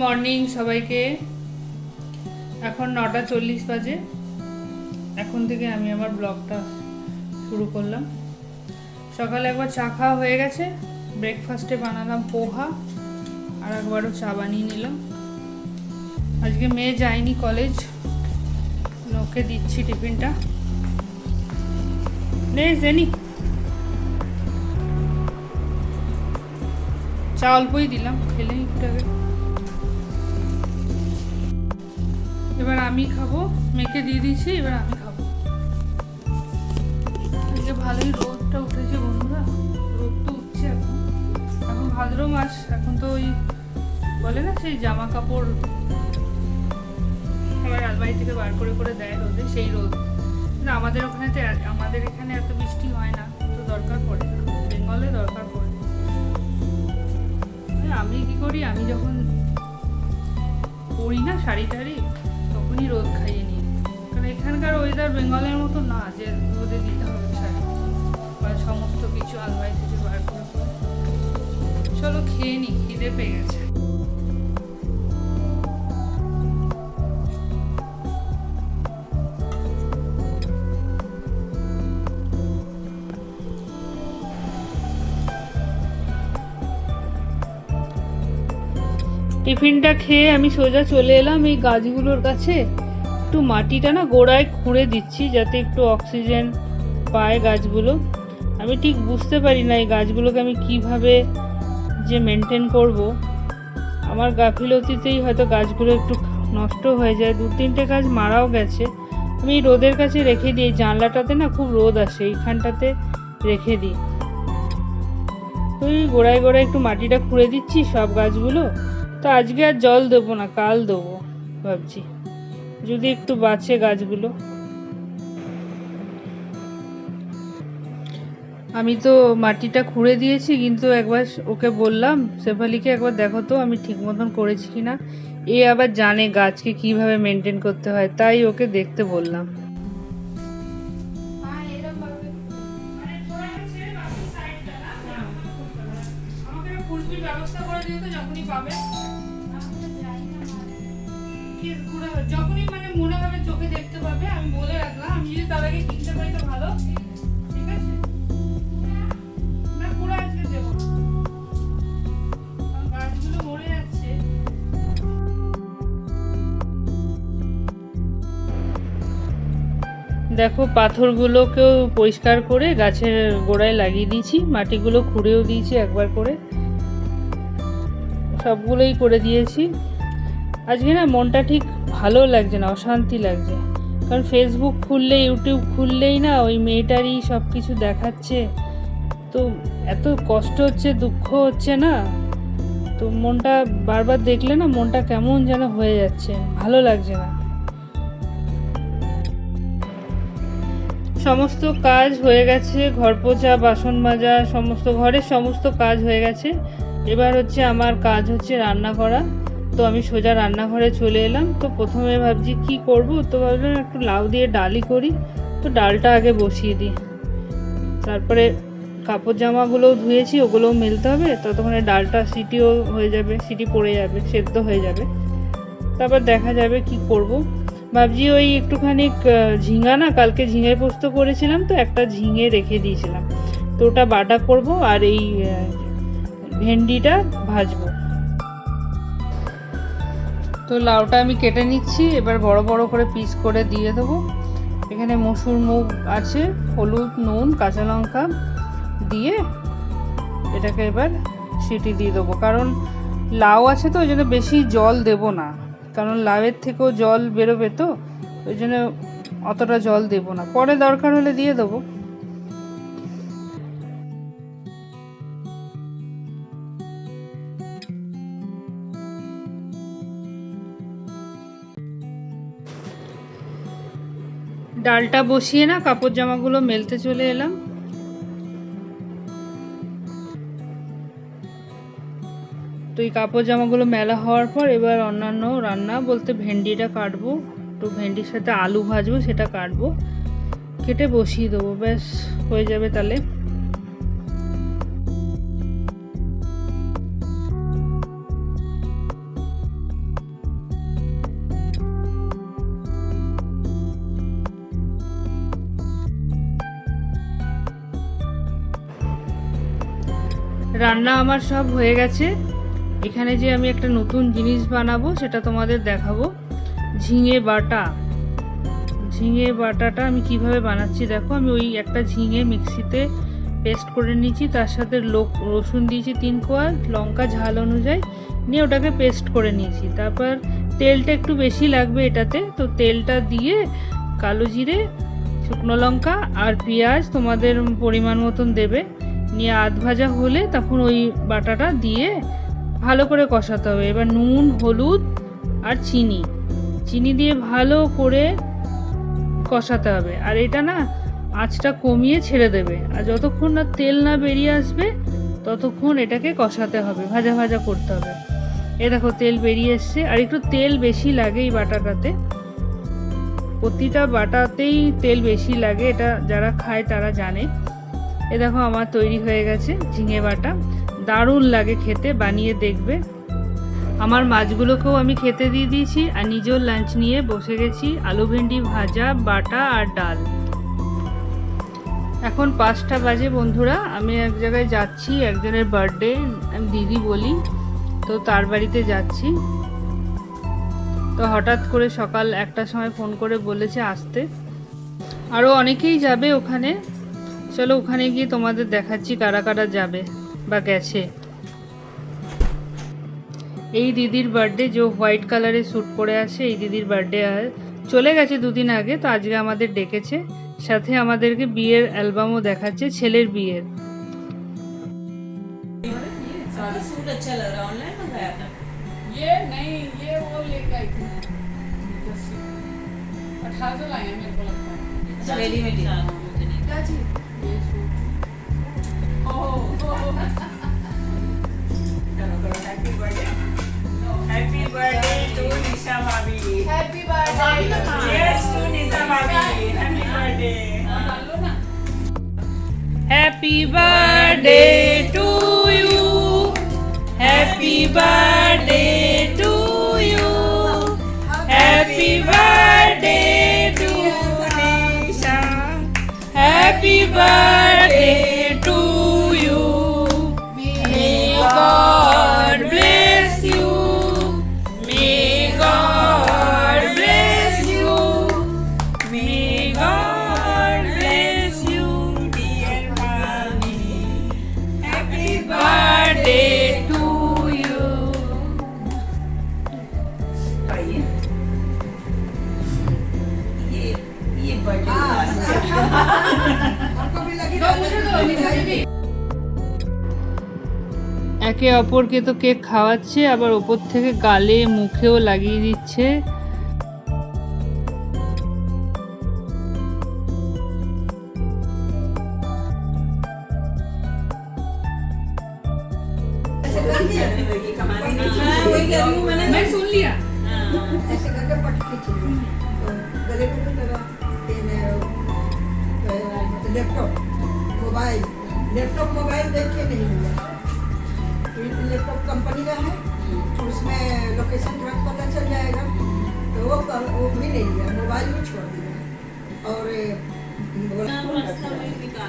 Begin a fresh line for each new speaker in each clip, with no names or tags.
Morning সবাইকে। এখন নটা চল্লিশ বাজে। এখন থেকে আমি আমার ব্লগটা শুরু করলাম। সকালে একবার চা খাওয়া হয়ে গেছে। ব্রেকফাস্টে বানালাম পোহা আর একবারও চা বানিয়ে নিলাম। আজকে মেয়ে যায়নি কলেজ ওকে দিচ্ছি টিফিনটা। নে, জেনি। চা অল্পই দিলাম খেলে একটু আগে। এবার আমি খাব, মেয়েকে দিয়ে দিয়েছি, এবার আমি খাব। ভালোই রোদটা উঠেছে বন্ধুরা, রোদ তো উঠছে এখন। এখন ভাদ্র মাস, এখন তো ওই বলে না সেই জামা কাপড় আবার আলমারি থেকে বার করে করে দেয় রোদে, সেই রোদ। কিন্তু আমাদের ওখানে তো আমাদের এখানে এত বৃষ্টি হয় না, তো দরকার পড়ে না, বেঙ্গলে দরকার পড়ে আমি কি করি? আমি যখন পরি না শাড়ি টাড়ি তখনই রোদ খাইয়ে নিন। কারণ এখানকার ওয়েদার বেঙ্গলের মতো না, যে রোদে দিতে হবে বা সমস্ত কিছু আলমারি থেকে বার করে। চলো খেয়ে নি, খিদে পেয়ে গেছে। টিফিনটা খেয়ে আমি সোজা চলে এলাম এই গাছগুলোর কাছে। একটু মাটিটা না গোড়ায় খুঁড়ে দিচ্ছি যাতে একটু অক্সিজেন পায় গাছগুলো। আমি ঠিক বুঝতে পারি না এই গাছগুলোকে আমি কীভাবে যে মেনটেন করব। আমার গাফিলতিতেই হয়তো গাছগুলো একটু নষ্ট হয়ে যায়। দু তিনটে গাছ মারাও গেছে। আমি রোদের কাছে রেখে দিই। জানলাটাতে না খুব রোদ আসে। এইখানটাতে রেখে দিই। ওই গোড়ায় গোড়ায় একটু মাটিটা খুঁড়ে দিচ্ছি সব গাছগুলো। তো আজকে আর জল দেবো না, কাল দেবো, ভাবছি। যদি একটু বাঁচে গাছগুলো। আমি তো মাটিটা খুঁড়ে দিয়েছি, কিন্তু একবার ওকে বললাম, শেফালিকে একবার দেখো তো, আমি ঠিক মতন করেছি কিনা। এ আবার জানে গাছকে কীভাবে মেনটেন করতে হয়, তাই ওকে দেখতে বললাম। ব্যবস্থা করে তো, যখনই পাবে। যখনই মানে মনে হবে চোখে দেখতে পাবে, আমি বলে রাখলাম, আমি যদি তার আগে কিনতে পারি তো ভালো। দেখো, পাথরগুলোকেও পরিষ্কার করে গাছের গোড়ায় লাগিয়ে দিয়েছি, মাটিগুলো খুঁড়েও দিয়েছি একবার করে। সবগুলোই করে দিয়েছি। আজকে না মনটা ঠিক ভালো লাগছে না, অশান্তি লাগছে। কারণ ফেসবুক খুললে ইউটিউব খুললেই না ওই মেয়েটারই সব কিছু দেখাচ্ছে। তো এত কষ্ট হচ্ছে, দুঃখ হচ্ছে না? তো মনটা বারবার দেখলে না মনটা কেমন যেন হয়ে যাচ্ছে, ভালো লাগছে না। সমস্ত কাজ হয়ে গেছে, ঘর পোছা, বাসন মাজা, সমস্ত ঘরের সমস্ত কাজ হয়ে গেছে। এবার হচ্ছে আমার কাজ হচ্ছে রান্না করা। তো আমি সোজা রান্নাঘরে চলে এলাম। তো প্রথমে ভাবছি, কি করব? তো ভাবলাম একটু লাউ দিয়ে ডালই করি। তো ডালটা আগে বসিয়ে দিই। তারপরে কাপড় জামাগুলোও ধুয়েছি, ওগুলোও মেলতে হবে। ততক্ষণে ডালটা সিটিও হয়ে যাবে, সিটি পড়ে যাবে, সেদ্ধ হয়ে যাবে। তারপর দেখা যাবে কি করব। ভাবছি ওই একটুখানি ঝিঙা না, কালকে ঝিঙে পোস্ত করেছিলাম তো, একটা ঝিঙে রেখে দিয়েছিলাম। তো ওটা বাটা করব আর এই ভেন্ডিটা ভাজবো। তো লাউটা আমি কেটে নিচ্ছি, এবার বড় বড় করে পিস করে দিয়ে দেবো। এখানে মসুর মুগ আছে, হলুদ, নুন, কাঁচা লঙ্কা দিয়ে এটাকে এবার সিটি দিয়ে দেবো। কারণ লাউ আছে তো, ওই জন্য বেশি জল দেব না। কারণ লাউয়ের থেকেও জল বেরোবে তো, ওই জন্য অতটা জল দেব না। পরে দরকার হলে দিয়ে দেবো। ডালটা বসিয়ে না, কাপড় জামাগুলো মেলতে চলে এলাম। তো এই কাপড় জামাগুলো মেলা হওয়ার পর এবার অন্যান্য রান্না বলতে ভেন্ডিটা কাটবো একটু ভেন্ডির সাথে আলু ভাজবো, সেটা কাটবো। কেটে বসিয়ে দেবো, ব্যাস, হয়ে যাবে তাহলে। রান্না আমার সব হয়ে গেছে। এখানে যে আমি একটা নতুন জিনিস বানাবো, সেটা তোমাদের দেখাবো। ঝিঙে বাটা। ঝিঙে বাটাটা আমি কীভাবে বানাচ্ছি দেখো, আমি ওই একটা ঝিঙে মিক্সিতে পেস্ট করে নিয়েছি, তার সাথে লোক, রসুন দিয়েছি তিন কোয়া, লঙ্কা ঝাল অনুযায়ী নিয়ে ওটাকে পেস্ট করে নিয়েছি। তারপর তেলটা একটু বেশি লাগবে এটাতে, তো তেলটা দিয়ে কালো জিরে, শুকনো লঙ্কা আর পেঁয়াজ তোমাদের পরিমাণ মতন দেবে। নিয়ে আধ ভাজা হলে তখন ওই বাটাটা দিয়ে ভালো করে কষাতে হবে। এবার নুন, হলুদ আর চিনি। চিনি দিয়ে ভালো করে কষাতে হবে। আর এটা না আঁচটা কমিয়ে ছেড়ে দেবে। আর যতক্ষণ না তেল না বেরিয়ে আসবে, ততক্ষণ এটাকে কষাতে হবে। ভাজা ভাজা করতে হবে। এ দেখো, তেল বেরিয়ে এসছে। আর একটু তেল বেশি লাগে এই বাটাটাতে। প্রতিটা বাটাতেই তেল বেশি লাগে। এটা যারা খায় তারা জানে। এ দেখো আমার তৈরি হয়ে গেছে ঝিঙে বাটা। দারুণ লাগে খেতে, বানিয়ে দেখবে। আমার মাছগুলোকেও আমি খেতে দিয়ে দিয়েছি আর নিজেও লাঞ্চ নিয়ে বসে গেছি আলু ভেন্ডি ভাজা, বাটা আর ডাল। এখন পাঁচটা বাজে বন্ধুরা, আমি এক জায়গায় যাচ্ছি, একজনের বার্থডে আমি দিদি বলি, তো তার বাড়িতে যাচ্ছি। তো হঠাৎ করে সকাল একটার সময় ফোন করে বলেছে আসতে। আরও অনেকেই যাবে ওখানে। চলো ওখানে গিয়ে তোমাদের দেখাচ্ছি কারা কারা যাবে বা গেছে এই দিদির বার্থডে যে হোয়াইট কালারের স্যুট পরে আছে এই দিদির বার্থডে চলে গেছে দুদিন আগে তো আজকে আমাদের ডেকেছে সাথে আমাদেরকে বিয়ের অ্যালবামও দেখাচ্ছে ছেলের বিয়ের
सादा सूट अच्छा लग रहा है ऑनलाइन मंगाया था
ये नहीं ये वो लेके आई थी अठारह सौ लाए हैं मेरे को लगता है
अच्छा रेडीमेड
पिताजी ये सूट ओह
चलो करो
happy birthday happy birthday to
Nisha
bhabhi happy birthday yes to Nisha bhabhi happy birthday happy birthday to
you happy birthday ये बर्थडे
दो मुझे दो निशा दीदी
একে অপরকে তো কেক খাওয়াচ্ছে আবার ওপর থেকে গালে মুখেও লাগিয়ে দিচ্ছে
ये कमाने की चीज़ है। वही कह रही हूँ मैंने
मैं सुन लिया
हाँ।
ऐसे करके पटकी थी तो गले में तो लगा लैपटॉप मोबाइल लैपटॉप मोबाइल देख के नहीं ये लैपटॉप कंपनी का है तो उसमें लोकेशन तुरंत पता चल जाएगा तो वो वो भी नहीं लिया मोबाइल भी छोड़ दिया और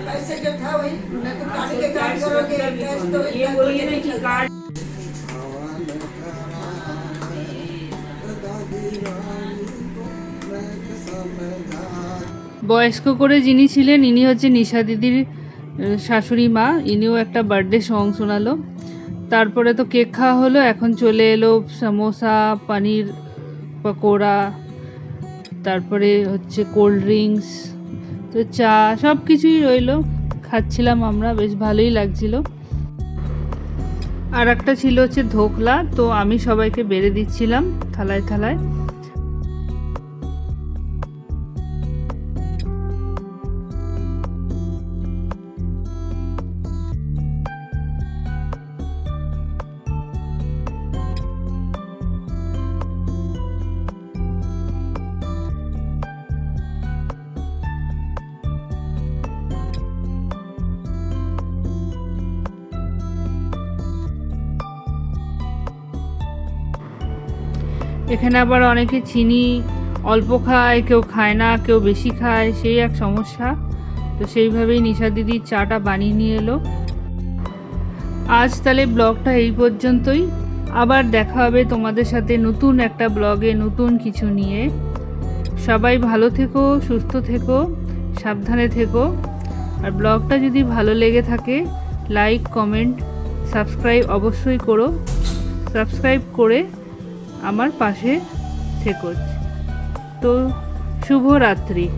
पैसे जो था वही मैं तो गाड़ी के कार्ड करोगे कैश तो
ये बोलिए ना कि कार्ड
বয়স্ক করে যিনি ছিলেন, ইনি হচ্ছে নিশা দিদির শাশুড়ি মা। ইনিও একটা বার্থডে সং শোনালো। তারপরে তো কেক খাওয়া হলো, এখন চলে এলো সমোসা, পানির পকোড়া, তারপরে হচ্ছে কোল্ড ড্রিঙ্কস তো চা সব কিছুই রইল। খাচ্ছিলাম আমরা, বেশ ভালোই লাগছিল। আর একটা ছিল হচ্ছে ধোকলা, তো আমি সবাইকে বেড়ে দিচ্ছিলাম থালায় থালায়। এখানে আবার অনেকে চিনি অল্প খায়, কেউ খায় না, কেউ বেশি খায়, সেই এক সমস্যা। তো সেইভাবেই নিশা দিদি চাটা বানিয়ে নিয়ে এলো। আজ তাহলে ব্লগটা এই পর্যন্তই। আবার দেখা হবে তোমাদের সাথে নতুন একটা ব্লগে নতুন কিছু নিয়ে। সবাই ভালো থেকো, সুস্থ থেকো, সাবধানে থেকো। আর ব্লগটা যদি ভালো লেগে থাকে, লাইক, কমেন্ট, সাবস্ক্রাইব অবশ্যই করো। সাবস্ক্রাইব করে আমার পাশে থেকো। তো শুভরাত্রি।